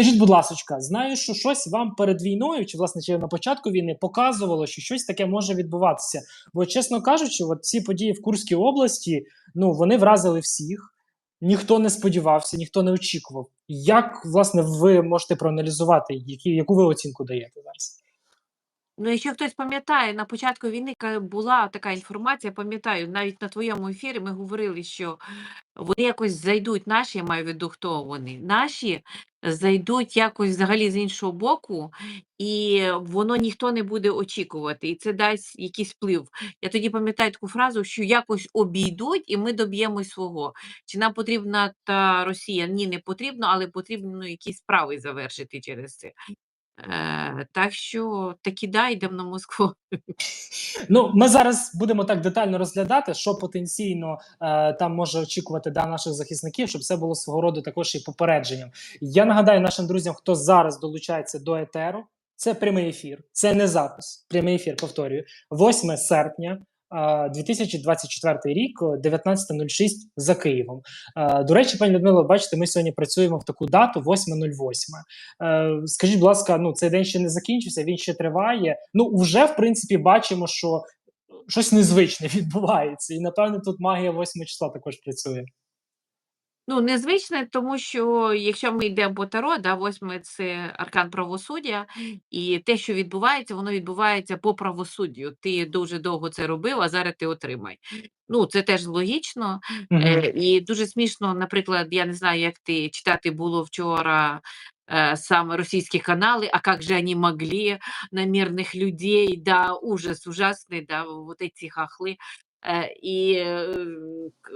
Скажіть, будь ласка, знаю, що щось вам перед війною, чи власне чи на початку війни показувало, що щось таке може відбуватися. Бо, чесно кажучи, от ці події в Курській області ну вони вразили всіх. Ніхто не сподівався, ніхто не очікував. Як власне ви можете проаналізувати, які, яку ви оцінку даєте зараз? Ну, якщо хтось пам'ятає, на початку війни була така інформація, пам'ятаю, навіть на твоєму ефірі ми говорили, що вони якось зайдуть, наші, я маю в виду, хто вони, наші зайдуть якось взагалі з іншого боку, і воно ніхто не буде очікувати, і це дасть якийсь вплив. Я тоді пам'ятаю таку фразу, що якось обійдуть, і ми доб'ємось свого. Чи нам потрібна та Росія? Ні, не потрібно, але потрібно ну, якісь справи завершити через це. Е, так що таки да, йдемо на Москву. Ну, ми зараз будемо так детально розглядати, що потенційно е, там може очікувати да, наших захисників, щоб це було свого роду також і попередженням. Я нагадаю нашим друзям, хто зараз долучається до етеру. Це прямий ефір, це не запис. Прямий ефір, повторюю, 8 серпня. Е, 2024 рік, о 19.06 за Києвом. До речі, пані Людмило, бачите, ми сьогодні працюємо в таку дату 8.08. Е, Скажіть, будь ласка, ну цей день ще не закінчився, він ще триває. Ну, вже в принципі бачимо, що щось незвичне відбувається, і напевне тут магія 8 числа також працює. Ну, незвичне, тому що якщо ми йдемо по Таро, да, восьме це аркан правосуддя, і те, що відбувається, воно відбувається по правосуддю. Ти дуже довго це робив, а зараз ти отримай. Ну, це теж логічно. Мгм. Е, і дуже смішно, наприклад, я не знаю, як ти читати було вчора е, саме російські канали, а як же вони могли на мирних людей, да, ужас ужасний, да, вот ці хахли. І е,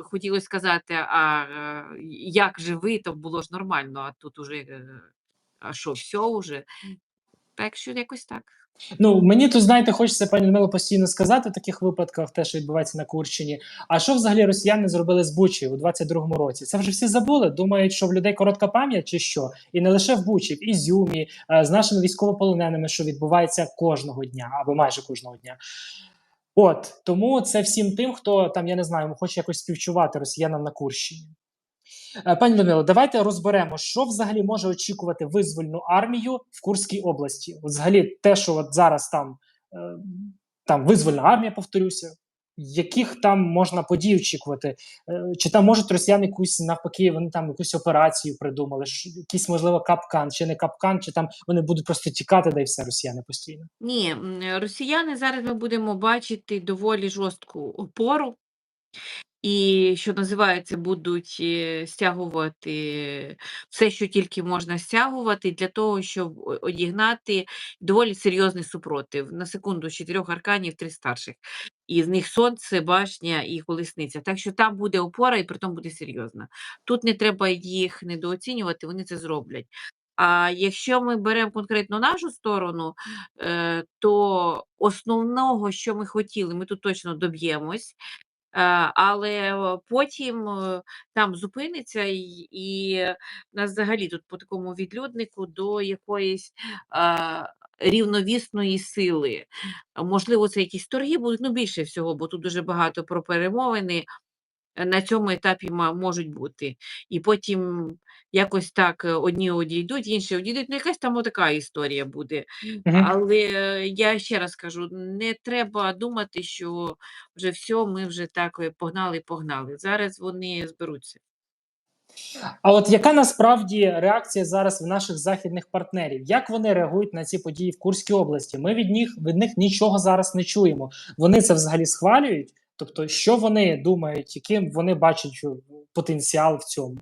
хотілося сказати, а е, як же ви, то було ж нормально, а тут уже, а що, все вже? Так що якось так. Ну мені тут знаєте, хочеться пані Людмило постійно сказати в таких випадках, те, що відбувається на Курщині. А що взагалі росіяни зробили з Бучі у 22-му році? Це вже всі забули. Думають, що в людей коротка пам'ять чи що? І не лише в Бучі, в Ізюмі, е, з нашими військовополоненими, що відбувається кожного дня або майже кожного дня. От тому це всім тим, хто там, я не знаю, хоче якось співчувати росіянам на Курщині. Е, Пані Людмило, давайте розберемо, що взагалі може очікувати визвольну армію в Курській області. От взагалі, те, що от зараз там, е, там визвольна армія, повторюся, яких там можна подій очікувати? Е, Чи там можуть росіяни якусь навпаки, вони там якусь операцію придумали, якийсь можливо капкан, чи не капкан, чи там вони будуть просто тікати, да і все росіяни постійно. Ні, росіяни зараз ми будемо бачити доволі жорстку опору. І, що називається, будуть е, стягувати все, що тільки можна стягувати, для того, щоб одігнати доволі серйозний супротив. На секунду, чотирьох арканів, три старших. І з них сонце, башня і колесниця. Так що там буде опора, і при тому буде серйозна. Тут не треба їх недооцінювати, вони це зроблять. А якщо ми беремо конкретно нашу сторону, е, то основного, що ми хотіли, ми тут точно доб'ємось. Е, але потім е, там зупиниться, і, і нас взагалі тут по такому відлюднику до якоїсь е, рівновісної сили. Можливо, це якісь торги будуть, ну більше всього, бо тут дуже багато про перемовини на цьому етапі можуть бути. І потім якось так е, одні одійдуть, інші одійдуть. Ну, якась там така історія буде. Мгм. Але е, я ще раз кажу: не треба думати, що вже все, ми вже так е, погнали, погнали. Зараз вони зберуться. А от яка насправді реакція зараз в наших західних партнерів? Як вони реагують на ці події в Курській області? Ми від них від них нічого зараз не чуємо. Вони це взагалі схвалюють? Тобто, що вони думають, яким вони бачать е, потенціал в цьому?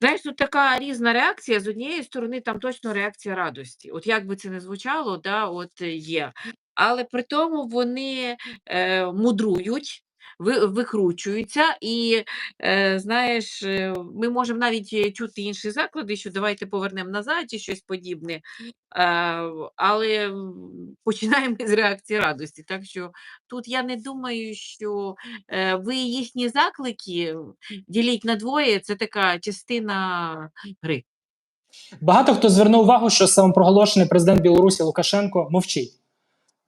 Знаєш, тут така різна реакція. З однієї сторони, там точно реакція радості. От як би це не звучало, да, от е, є. Але при тому вони е, мудрують. Ви, викручуються, і е, знаєш, е, ми можемо навіть е, чути інші заклади, що давайте повернемо назад чи щось подібне. Але починаємо з реакції радості. Так що тут я не думаю, що ви їхні заклики діліть на двоє, це така частина гри. Багато хто звернув увагу, що самопроголошений президент Білорусі Лукашенко мовчить,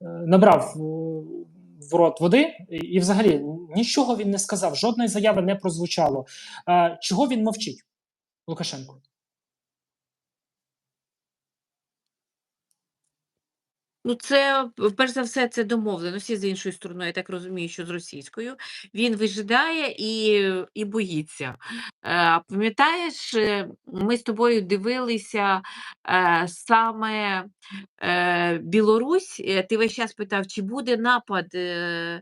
набрав в рот води, і, взагалі нічого він не сказав, жодної заяви не прозвучало. Е, Чого він мовчить, Лукашенко? Ну, це перш за все, це домовленості з іншою стороною. Я так розумію, що з російською. Він вижидає і, і боїться. Е, пам'ятаєш, е, ми з тобою дивилися е, саме е, Білорусь. Е, Ти весь час питав, чи буде напад е,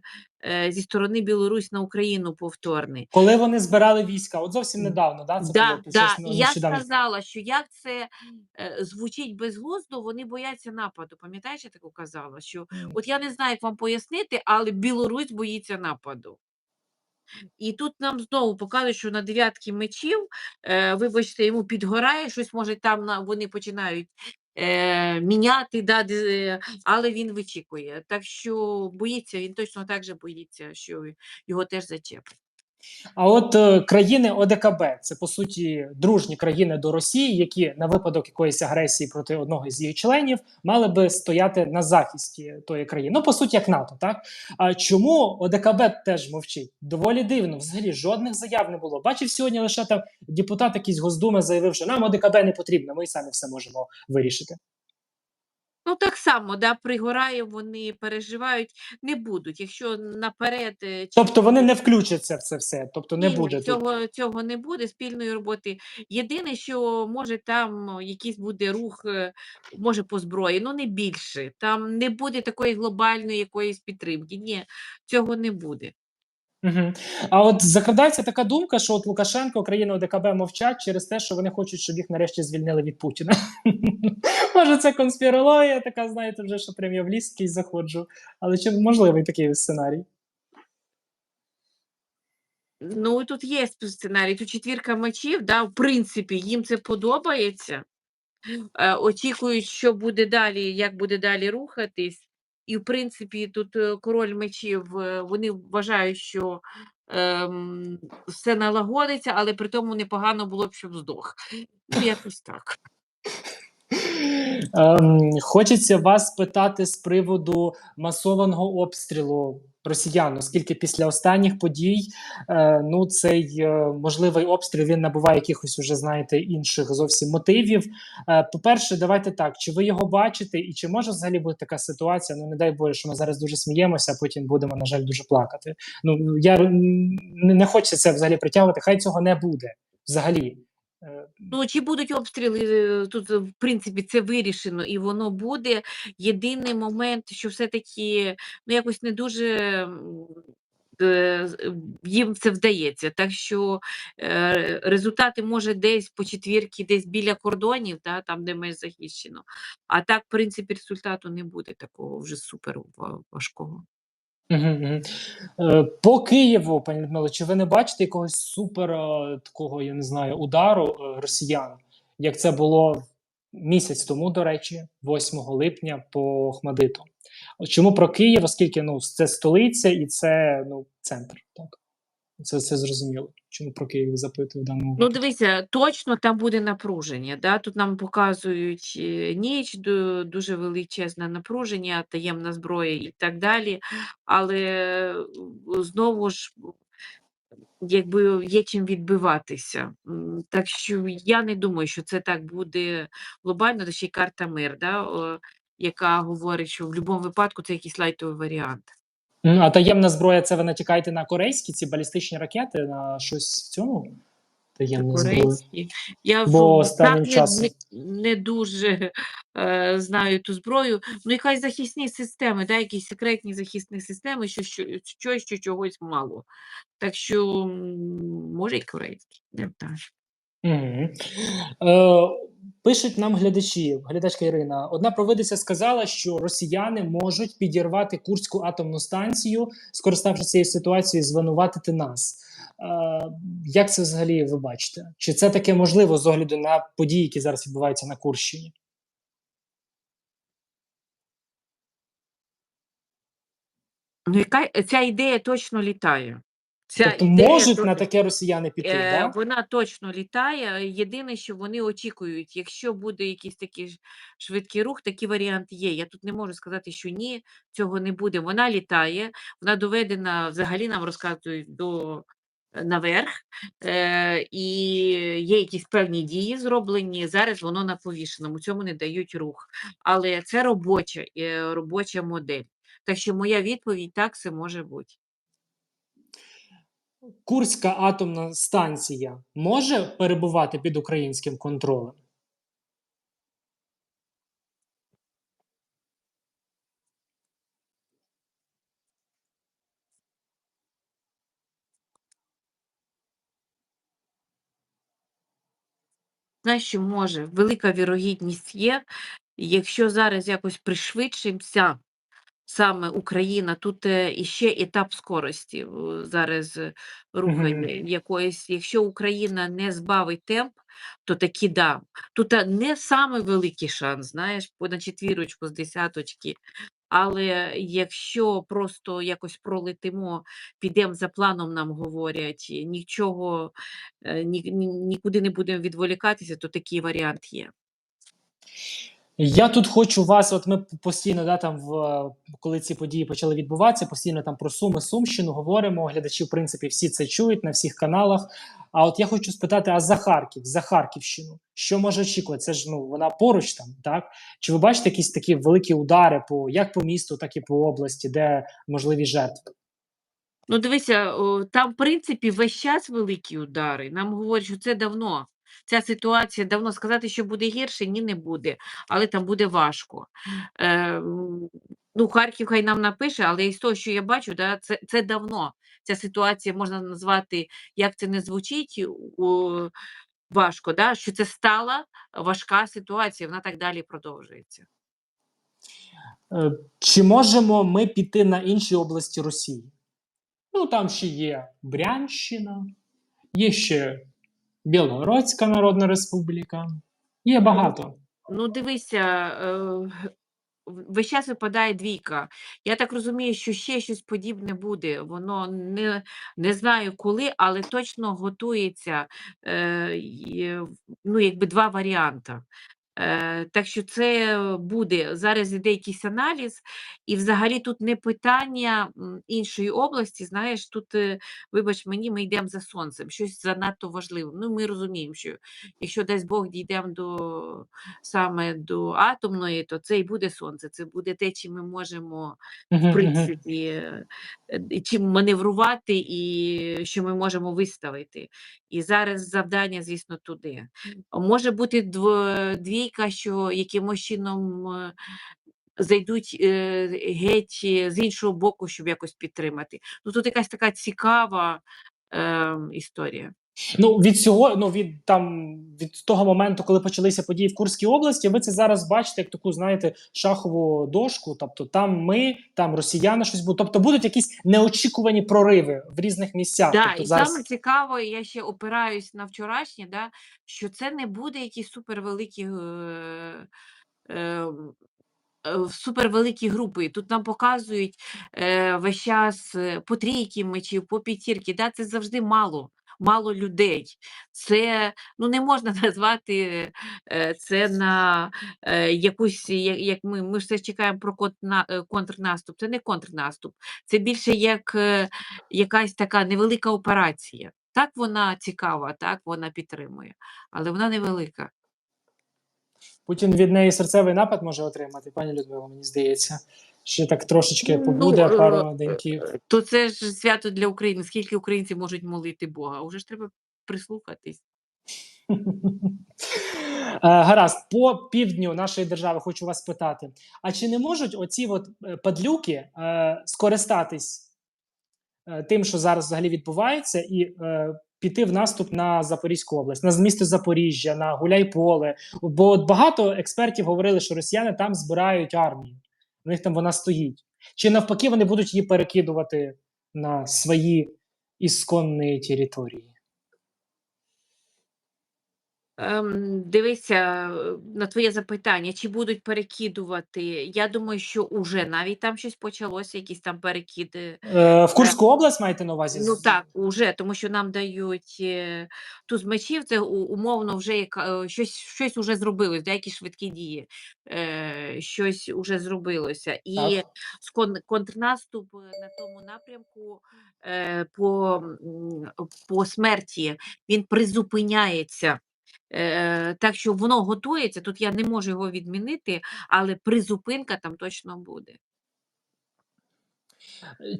зі сторони Білорусь на Україну повторний. Коли вони збирали війська, от зовсім недавно, да, це Да, було да. І ну, я сказала, що як це е, звучить безглуздо, вони бояться нападу. Пам'ятаєш, я таку казала? Що от я не знаю, як вам пояснити, але Білорусь боїться нападу. І тут нам знову показують, що на дев'ятки мечів, е, вибачте, йому підгорає, щось може там на, вони починають е, міняти, да, але він вичікує. Так що боїться, він точно так же боїться, що його теж зачеплять. А от е, країни ОДКБ це по суті дружні країни до Росії, які на випадок якоїсь агресії проти одного з її членів мали би стояти на захисті тої країни. Ну по суті, як НАТО, так а чому ОДКБ теж мовчить? Доволі дивно. Взагалі жодних заяв не було. Бачив сьогодні лише там депутат якийсь Госдуми заявив, що нам ОДКБ не потрібно. Ми і самі все можемо вирішити. Ну, так само, да, пригорає, вони переживають, не будуть. Якщо наперед е, Тобто вони не включаться в це все. Тобто не Ні, ні, буде тут. цього, цього не буде спільної роботи. Єдине, що може там якийсь буде рух, е, може по зброї, ну не більше. Там не буде такої глобальної якоїсь підтримки. Ні, цього не буде. Угу. А от закрадається така думка, що от Лукашенко, країни ОДКБ мовчать через те, що вони хочуть, щоб їх нарешті звільнили від Путіна. Може, це конспірологія, така, знаєте, вже що прям я в ліс якийсь заходжу. Але чи можливий такий сценарій? Ну, тут є сценарій, тут четвірка мечів, да, в принципі, їм це подобається. Е, очікують, що буде далі, як буде далі рухатись. І, в принципі, тут е, король мечів, е, вони вважають, що ем, все налагодиться, але при тому непогано було б, щоб здох. Ну, якось так. Ем, хочеться вас питати з приводу масованого обстрілу росіян, оскільки після останніх подій е, ну цей е, можливий обстріл він набуває якихось уже знаєте інших зовсім мотивів. Е, по-перше, давайте так: чи ви його бачите, і чи може взагалі бути така ситуація? Ну не дай Боже, що ми зараз дуже сміємося, а потім будемо на жаль дуже плакати. Ну я не, не хочеться це взагалі притягувати. Хай цього не буде взагалі. Ну, чи будуть обстріли, е, тут, в принципі, це вирішено, і воно буде. Єдиний момент, що все-таки ну, якось не дуже е, е, їм це вдається. Так що результати може десь по четвірки, десь біля кордонів, да, там, де меж захищено. А так, в принципі, результату не буде такого вже супер важкого. Е, По Києву, пані Людмило, чи ви не бачите якогось супер е, такого, я не знаю, удару е, росіян, як це було місяць тому, до речі, 8 липня по Хмадиту? Чому про Київ? Оскільки ну, це столиця і це ну, центр. Так? Це, це зрозуміло. Чому про Київ запитую в даному Ну, дивися, точно там буде напруження. Да? Тут нам показують е, ніч, дуже величезне напруження, таємна зброя і так далі. Але е, знову ж, якби є чим відбиватися. Так що я не думаю, що це так буде глобально, ще й карта мир, да? яка говорить, що в будь-якому випадку це якийсь лайтовий варіант. А таємна зброя це ви натякаєте на корейські ці балістичні ракети, на щось в цьому? Таємна зброя. Я Бо останнім часом. не, не дуже е, знаю ту зброю. Ну, якась захисні системи, да, якісь секретні захисні системи, що, що, що, що чогось мало. Так що, може, і корейські, не знаю. Угу. Е, пишуть нам глядачі, глядачка Ірина. Одна провидиця сказала, що росіяни можуть підірвати Курську атомну станцію, скориставшись цією ситуацією, звинуватити нас. Е, як це взагалі ви бачите? Чи це таке можливо з огляду на події, які зараз відбуваються на Курщині? Ну, ця ідея точно літає. Ця тобто ідея можуть то- на таке росіяни піти, Е, да? Вона точно літає. Єдине, що вони очікують, якщо буде якийсь такий швидкий рух, такий варіант є. Я тут не можу сказати, що ні, цього не буде. Вона літає, вона доведена, взагалі нам розказують до наверх, е, і є якісь певні дії зроблені. Зараз воно на повішеному, цьому не дають рух. Але це робоча, е, робоча модель. Так що моя відповідь так все може бути. Курська атомна станція може перебувати під українським контролем? Знаєш, що може, велика вірогідність є. Якщо зараз якось пришвидшимося, саме Україна, тут е, іще етап скорості е, зараз е, рухає якоїсь. Якщо Україна не збавить темп, то таки да. Тут е, не самий великий шанс, знаєш, на четвірочку з десяточки. Але якщо просто якось пролетимо, підемо за планом, нам говорять, нічого, е, ні, ні- нікуди не будемо відволікатися, то такий варіант є. Я тут хочу вас, от ми постійно, да, там, в, коли ці події почали відбуватися, постійно там про Суми, Сумщину говоримо. Глядачі, в принципі, всі це чують на всіх каналах. А от я хочу спитати: а за Харків, за Харківщину, що може очікувати? Це ж ну вона поруч там, так? Чи ви бачите якісь такі великі удари по як по місту, так і по області, де можливі жертви? Ну, дивися, там, в принципі, весь час великі удари. Нам говорять, що це давно. Ця ситуація давно сказати, що буде гірше, ні, не буде, але там буде важко. Е, ну, Харків хай нам напише, але із того, що я бачу, да, це, це давно. Ця ситуація можна назвати, як це не звучить, о, важко, да, що це стала важка ситуація, вона так далі продовжується. Е, Чи можемо ми піти на інші області Росії? Ну там ще є Брянщина, є ще Білгородська Народна Республіка. Є багато. Ну, дивися, е, весь час випадає двійка. Я так розумію, що ще щось подібне буде. Воно не, не знаю коли, але точно готується е, ну, якби два варіанти. Е, так що це буде. Зараз іде якийсь аналіз, і взагалі тут не питання іншої області. Знаєш, тут, е, вибач мені, ми йдемо за сонцем, щось занадто важливе. Ну, ми розуміємо, що якщо дасть Бог дійдемо до саме до атомної, то це і буде сонце. Це буде те, чим ми можемо в принципі, е, чим маневрувати і що ми можемо виставити. І зараз завдання, звісно, туди. Може бути двійка, що якимось чином е, зайдуть е, геть е, з іншого боку, щоб якось підтримати. Ну тут якась така цікава е, історія. Ну від цього, ну від там від того моменту, коли почалися події в Курській області, ви це зараз бачите як таку, знаєте, шахову дошку. Тобто там ми, там росіяни щось будуть. Тобто будуть якісь неочікувані прориви в різних місцях. Да, тобто і зараз саме цікаво, я ще опираюсь на вчорашнє, да, що це не буде якісь супервеликі. Е, е, е, супервеликі групи. Тут нам показують е, весь час е, по трійки мечів, по п'ятірки. Да, це завжди мало. Мало людей. Це ну не можна назвати е, це на е, якусь, як, ми, ми все чекаємо про е, контрнаступ. Це не контрнаступ, це більше як якась така невелика операція. Так вона цікава, так вона підтримує, але вона невелика. Путін від неї серцевий напад може отримати, пані Людмила, мені здається. Ще так трошечки Ну, побуде е, пару деньків. То це ж свято для України. Скільки українців можуть молити Бога? Уже ж треба прислухатись. Е, Гаразд, по півдню нашої держави хочу вас питати: а чи не можуть оці от е, падлюки е, скористатись е, тим, що зараз взагалі відбувається, і е, піти в наступ на Запорізьку область, на місто Запоріжжя, на Гуляйполе? Бо от багато експертів говорили, що росіяни там збирають армію, у них там вона стоїть. Чи навпаки вони будуть її перекидувати на свої ісконні території? Ем, дивися, е, на твоє запитання, чи будуть перекидувати? Я думаю, що уже навіть там щось почалося, якісь там перекиди. Е, в Курську область маєте на увазі? Ну З- так, уже, тому що нам дають е, туз мечів, це у- умовно вже яка, е, щось, щось уже зробилось, деякі швидкі дії, е, щось уже зробилося. І Так. з кон, контрнаступ е, на тому напрямку е, по, м, по смерті він призупиняється. Е, так що воно готується, тут я не можу його відмінити, але призупинка там точно буде.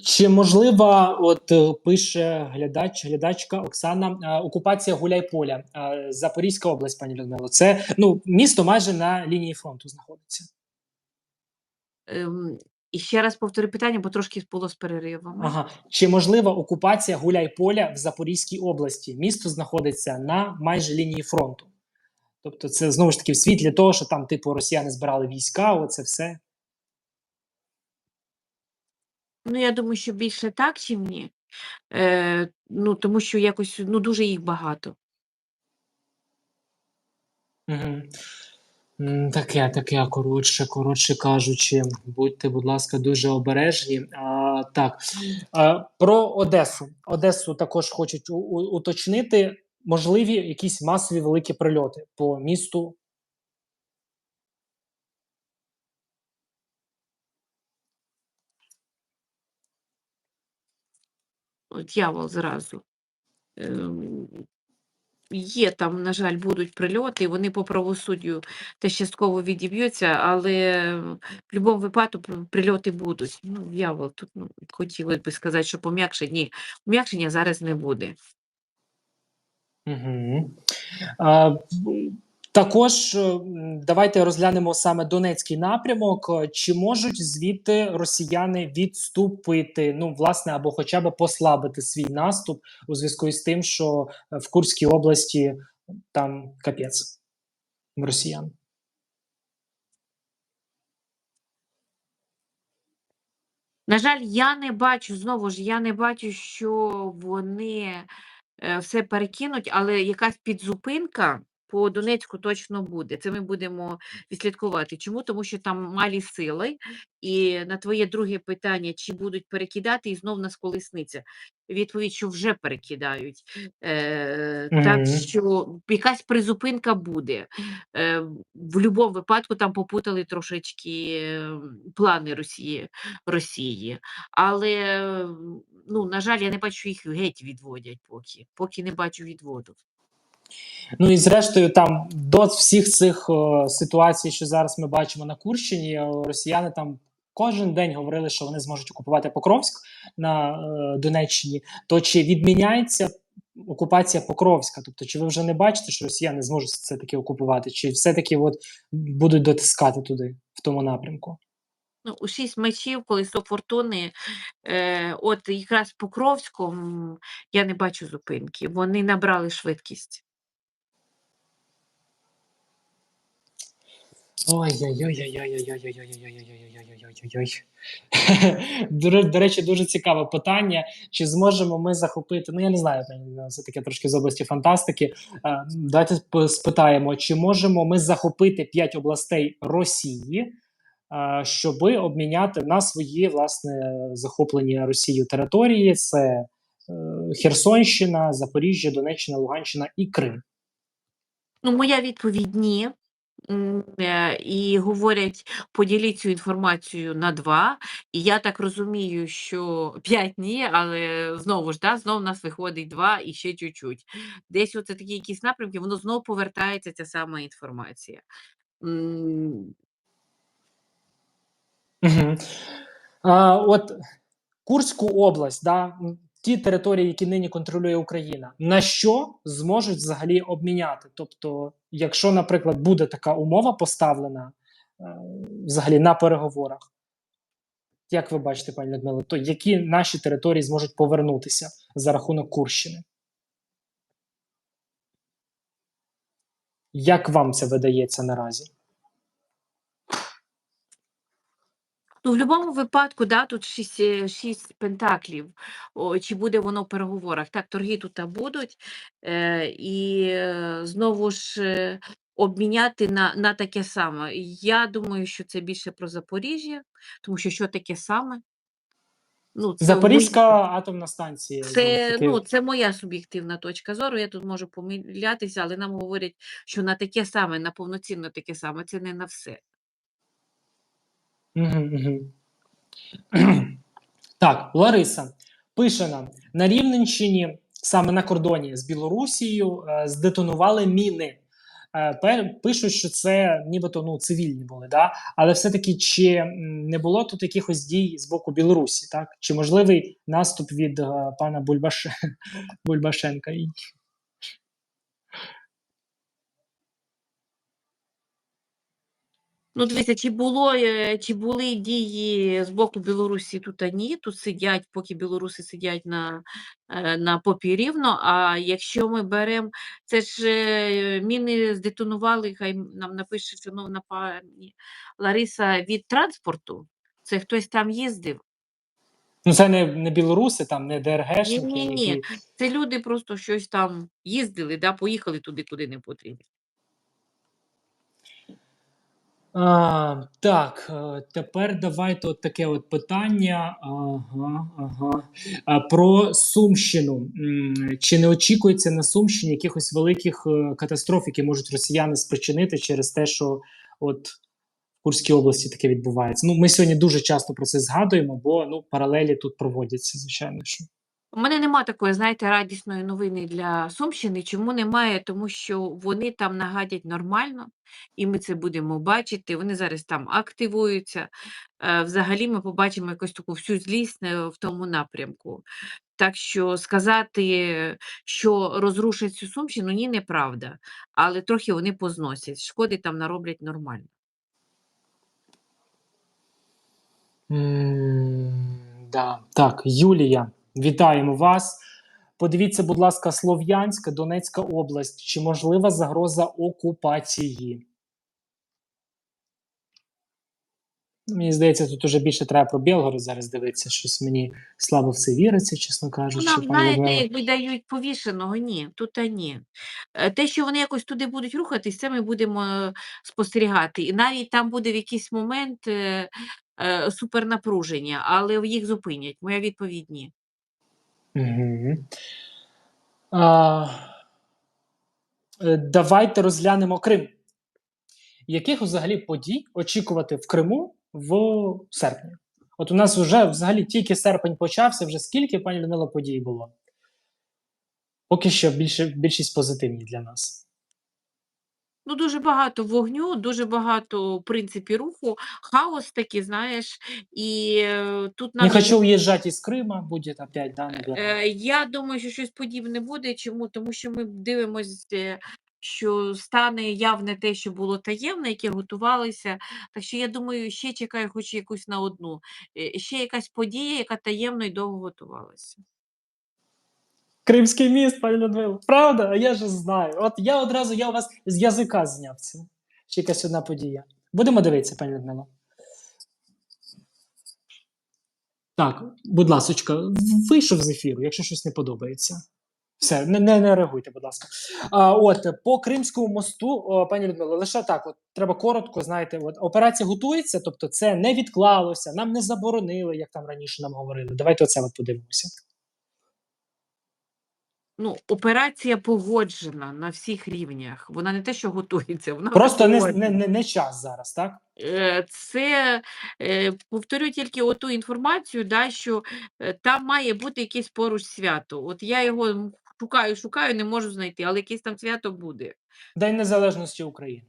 Чи можлива, от е, пише глядач, глядачка Оксана, е, окупація Гуляйполя, Запорізька область, пані Людмило. Це ну місто майже на лінії фронту знаходиться. І ще раз повторю питання, бо трошки було з переривами. Ага. Чи можлива окупація Гуляйполя в Запорізькій області? Місто знаходиться на майже лінії фронту. Тобто, це знову ж таки в світлі того, що там, типу, росіяни збирали війська, оце все. Ну, я думаю, що більше так, чим ні. Е, ну, тому що якось ну, дуже їх багато. Угу. Таке, таке, коротше, коротше кажучи, будьте, будь ласка, дуже обережні. А, так, а, про Одесу. Одесу також хочуть у- у- уточнити можливі якісь масові великі прильоти по місту. Дьявол зразу. Ем, є там, на жаль, будуть прильоти, і вони по правосуддю теж частково відіб'ються, але в будь-якому випадку прильоти будуть. Ну, дьявол, тут ну, хотілося би сказати, що пом'якшення. Пом'якшення зараз не буде. Угу. А, також е, давайте розглянемо саме Донецький напрямок. Е, Чи можуть звідти росіяни відступити? Ну, власне, або хоча б послабити свій наступ у зв'язку з тим, що е, в Курській області там капець росіян. На жаль, я не бачу, знову ж, я не бачу, що вони все перекинуть, але якась підзупинка по Донецьку точно буде. Це ми будемо відслідкувати. Чому? Тому що там малі сили. І на твоє друге питання, чи будуть перекидати, і знов нас колесниця. Відповідь, що вже перекидають. Е, Так що якась призупинка буде. Е, в будь-якому випадку там попутали трошечки плани Росії. Росії. Але, ну, на жаль, я не бачу, що їх геть відводять поки. Поки не бачу відводу. Ну і зрештою, там до всіх цих е, ситуацій, що зараз ми бачимо на Курщині, росіяни там кожен день говорили, що вони зможуть окупувати Покровськ на е, Донеччині. То чи відміняється окупація Покровська? Тобто, чи ви вже не бачите, що росіяни зможуть це таки окупувати, чи все-таки от будуть дотискати туди, в тому напрямку? Ну, у шість мечів, колесо фортуни, е, от якраз Покровську м, я не бачу зупинки. Вони набрали швидкість. Ой-ой-ой-ой-ой-ой-ой-ой-ой-ой-ой-ой-ой-ой-ой-ой. До ре- до речі, дуже цікаве питання. Чи зможемо ми захопити? Ну я не знаю, це таке трошки з області фантастики. Давайте сп- спитаємо, чи можемо ми захопити п'ять областей Росії, щоби обміняти на свої власне захоплені Росією території? Це Херсонщина, Запоріжжя, Донеччина, Луганщина і Крим. Ну, моя відповідь ні. Е, І говорять, поділіть цю інформацію на два. І я так розумію, що п'ять ні, але знову ж, да, знову в нас виходить два і ще чуть-чуть. Десь оце такі якісь напрямки, воно знову повертається ця сама інформація. От Курську область, да, ті території, які нині контролює Україна, на що зможуть взагалі обміняти? Тобто, якщо, наприклад, буде така умова поставлена е, взагалі на переговорах, як ви бачите, пані Людмило, то які наші території зможуть повернутися за рахунок Курщини? Як вам це видається наразі? Ну, в будь-якому випадку, да, тут 6, е, 6 пентаклів. О, чи буде воно в переговорах? Так, торги тут будуть. Е, і е, знову ж е, обміняти на, на таке саме. Я думаю, що це більше про Запоріжжя, тому що що таке саме? Ну, це Запорізька атомна станція. Це, ну, це моя суб'єктивна точка зору. Я тут можу помилятися, але нам говорять, що на таке саме, на повноцінно таке саме, це не на все. Так, Лариса пише нам: на Рівненщині, саме на кордоні з Білорусією, е, здетонували міни. Е, Пишуть, що це нібито ну, цивільні були, да? але все-таки чи не було тут якихось дій з боку Білорусі, так? Чи можливий наступ від е, пана Бульбаш... Бульбашенка? Ну, дивіться, чи було, е, чи були дії з боку Білорусі тут а ні, тут сидять, поки білоруси сидять на, е, на попі рівно. А якщо ми беремо, це ж е, міни здетонували, хай нам напише шановна пані Лариса від транспорту. Це хтось там їздив. Ну, це не, не білоруси, там не ДРГшники, Ні-ні-ні. які Це люди просто щось там їздили, да, поїхали туди, куди не потрібно. А, так, е, тепер давайте от таке от питання. Ага, ага. Про Сумщину. Чи не очікується на Сумщині якихось великих е, катастроф, які можуть росіяни спричинити через те, що от в Курській області таке відбувається? Ну, ми сьогодні дуже часто про це згадуємо, бо ну, паралелі тут проводяться, звичайно. що. У мене нема такої, знаєте, радісної новини для Сумщини. Чому немає? Тому що вони там нагадять нормально, і ми це будемо бачити. Вони зараз там активуються. Е, Взагалі ми побачимо якусь таку всю злість е, в тому напрямку. Так що сказати, що розрушать цю Сумщину, ні, неправда. Але трохи вони позносять. Шкоди там нароблять нормально. М, Да. Так, Юлія, вітаємо вас. Подивіться, будь ласка, Слов'янська, Донецька область. Чи можлива загроза окупації? Ну, Мені здається, тут уже більше треба про Білгород зараз дивитися. Щось мені слабо в це віриться, чесно Ну, кажучи. нам, знаєте, якби дають повішеного, ні, тут та ні. Е, Те, що вони якось туди будуть рухатись, це ми будемо е, спостерігати. І навіть там буде в якийсь момент е, супернапруження, але їх зупинять. Моя відповідь ні. Мгм. А, е, давайте розглянемо Крим. Яких взагалі подій очікувати в Криму в серпні? От у нас вже взагалі тільки серпень почався, вже скільки, пані Людмила, подій було? Поки що більше, більшість позитивні для нас. Ну, дуже багато вогню, дуже багато, в принципі, руху, хаос такий, знаєш, і е, тут Не хочу уїжджати із Крима, буде опять, да, наверное. Е, Я думаю, що щось подібне буде. Чому? Тому що ми дивимося, що стане явне те, що було таємне, яке готувалося. Так що я думаю, ще чекаю хоч якусь на одну. Е, Ще якась подія, яка таємно і довго готувалася. Кримський міст, пані Людмила. Правда? А я ж знаю. От я одразу я у вас з язика зняв це. Ще якась одна подія. Будемо дивитися, пані Людмила. Так, будь ласочка, вийшов з ефіру, якщо щось не подобається. Все, не, не, не реагуйте, будь ласка. А, от по Кримському мосту, о, пані Людмила, лише так, от треба коротко, знаєте, от операція готується, тобто це не відклалося, нам не заборонили, як там раніше нам говорили. Давайте оце от подивимося. Ну, операція погоджена на всіх рівнях. Вона не те, що готується, вона Просто не, не, не, не час зараз, так? Е, Це е, повторю тільки оту інформацію, да, що е, там має бути якесь поруч свято. От я його шукаю, шукаю, не можу знайти, але якесь там свято буде. День Незалежності України.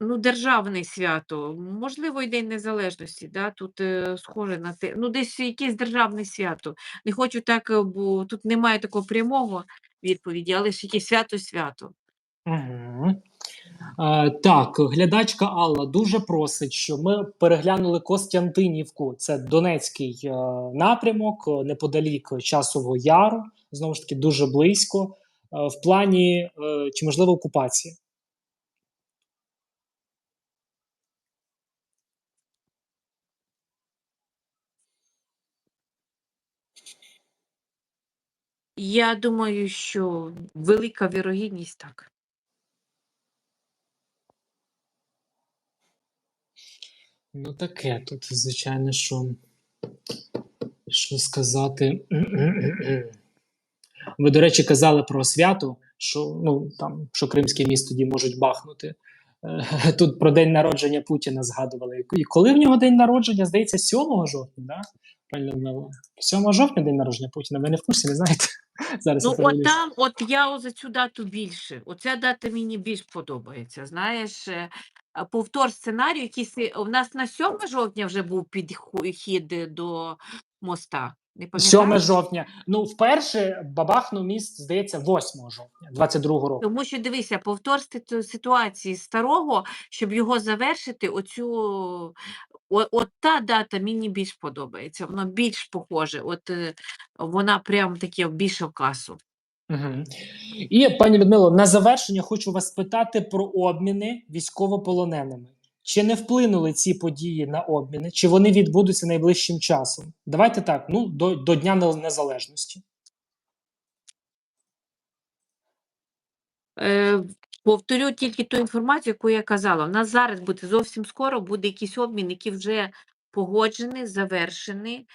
Ну, державне свято, можливо, і День Незалежності, да, тут е, схоже на те. Ну, десь якесь державне свято. Не хочу так, е, бо тут немає такого прямого відповіді, але ж якесь свято-свято. Угу. Е, так, глядачка Алла дуже просить, щоб ми переглянули Костянтинівку. Це Донецький е, напрямок, е, неподалік Часового Яру, знову ж таки, дуже близько. Е, в плані е, чи можливо окупації. Я думаю, що велика вірогідність так. Ну, таке тут, звичайно, що, що сказати. Ви, до речі, казали про свято, що, ну, там, що кримський міст тоді можуть бахнути. Е, Тут про день народження Путіна згадували. І коли в нього день народження, здається, 7 жовтня, да? Людмила? 7 жовтня день народження Путіна. Ви не в курсі, не знаєте? Зараз Ну, от там, от я за цю дату більше. Оця дата мені більш подобається. Знаєш, е, повтор сценарію, який у нас на 7 жовтня вже був підхід до моста. Не 7 жовтня. Ну, вперше бабахнув міст, здається, 8 жовтня, 22 року. Тому що дивися, повторити ситуації старого, щоб його завершити, оцю о- от та дата мені більш подобається. Воно більш похоже. От е, вона прям таке більше в касу. Угу. І пані Людмило, на завершення хочу вас спитати про обміни військовополоненими. Чи не вплинули ці події на обміни, чи вони відбудуться найближчим часом? Давайте так, ну до, до Дня Незалежності. Е, повторю тільки ту інформацію, яку я казала. У нас зараз буде зовсім скоро буде якийсь обмін, який вже погоджений, завершений,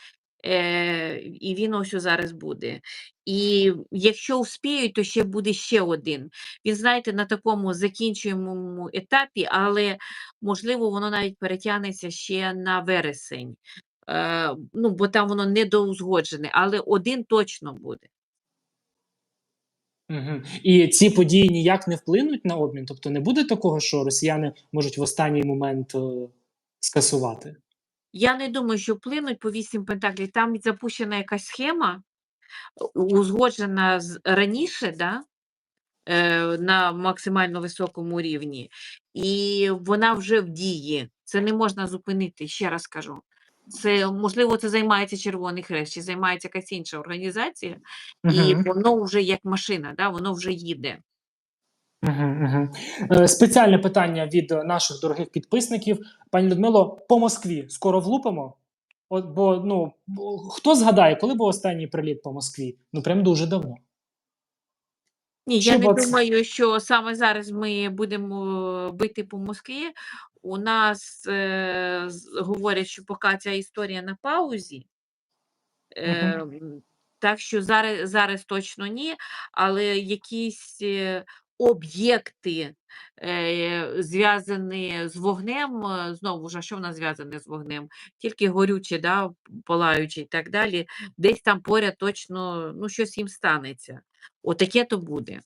е, і він ось зараз буде. І якщо успіють, то ще буде ще один. Він, знаєте, на такому закінчуємому етапі, але можливо воно навіть перетягнеться ще на вересень. Е, ну, бо там воно недоузгоджене, але один точно буде. Угу. І ці події ніяк не вплинуть на обмін. Тобто не буде такого, що росіяни можуть в останній момент е, скасувати. Я не думаю, що вплинуть по вісім пентаклів. Там запущена якась схема, узгоджена з раніше, да? е, на максимально високому рівні, і вона вже в дії. Це не можна зупинити, ще раз кажу. Це можливо, це займається Червоний Хрест, чи займається якась інша організація, і Мгм. воно вже як машина, да? воно вже їде. Угу, угу. Е, спеціальне питання від е, наших дорогих підписників. Пані Людмило, по Москві скоро влупимо? От, бо ну хто згадає, коли був останній приліт по Москві? Ну прям дуже давно. Ні, я не от- думаю, що саме зараз ми будемо бити по Москві. У нас е, говорять, що поки ця історія на паузі. Е, м, так що зараз, зараз точно ні, але якісь е, об'єкти е, зв'язані з вогнем, е, знову ж, а що в нас зв'язане з вогнем? Тільки горючі, да, палаючі і так далі. Десь там поряд точно ну, щось їм станеться. Отаке то буде.